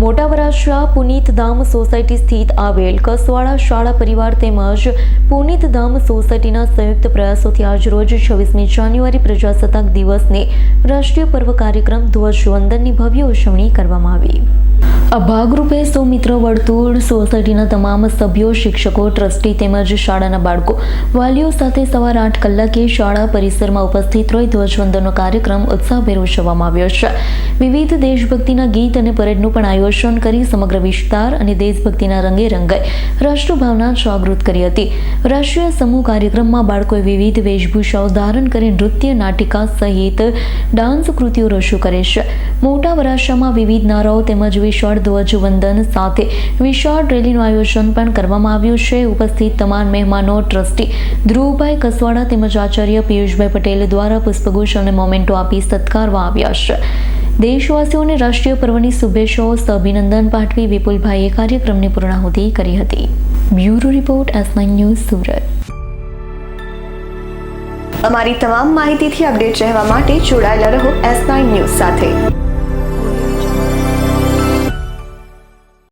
મોટા વરાછા પુનીતધામ સોસાયટી સ્થિત આવેલ કસવાડા શાળા પરિવાર તેમજ પુનીત ધામ સોસાયટીના સંયુક્ત પ્રયાસોથી આજરોજ છવ્વીસમી જાન્યુઆરી પ્રજાસત્તાક દિવસને રાષ્ટ્રીય પર્વ કાર્યક્રમ ધ્વજવંદનની ભવ્ય ઉજવણી કરવામાં આવી. આ ભાગરૂપે સૌમિત્ર વર્તુળ સોસાયટીના તમામ સભ્યો, શિક્ષકો, ટ્રસ્ટી તેમજ શાળાના બાળકો, વાલીઓ સાથે સવાર આઠ કલાકે શાળા પરિસરમાં ઉપસ્થિત રહી ધ્વજવંદનનો કાર્યક્રમ ઉત્સાહભેર ઉજવવામાં આવ્યો છે. વિવિધ દેશભક્તિના ગીત અને પરેડનું પણ આયોજન કરી સમગ્ર વિસ્તાર અને દેશભક્તિના રંગે રંગાઈ. રાષ્ટ્રભાવના જાગૃત કરી હતી. રાષ્ટ્રીય સમૂહ કાર્યક્રમમાં બાળકોએ વિવિધ વેશભૂષાઓ ધારણ કરી નૃત્ય, નાટિકા સહિત ડાન્સ કૃતિઓ રજૂ કરે છે. મોટા વરાશામાં વિવિધ નારાઓ તેમજ વિશાળ ધ્વજવંદન સાથે વિશાળ રેલીનું આયોજન પણ કરવામાં આવ્યું છે. ઉપસ્થિત તમામ મહેમાનો, ટ્રસ્ટી ધ્રુવભાઈ કસવાડા તેમજ આચાર્ય પિયુષભાઈ પટેલ દ્વારા પુષ્પગુચ્છ અને મોમેન્ટો આપી સત્કારવામાં આવ્યા છે. દેશવાસીઓને રાષ્ટ્રીય પર્વની શુભેચ્છાઓ અભિનંદન પાઠવી વિપુલભાઈએ કાર્યક્રમની પૂર્ણાહુતિ કરી હતી. Bureau report, S News, Surat. અમારી તમામ માહિતીથી અપડેટ રહેવા માટે જોડાયેલા રહો એસ ન્યૂઝ સાથે.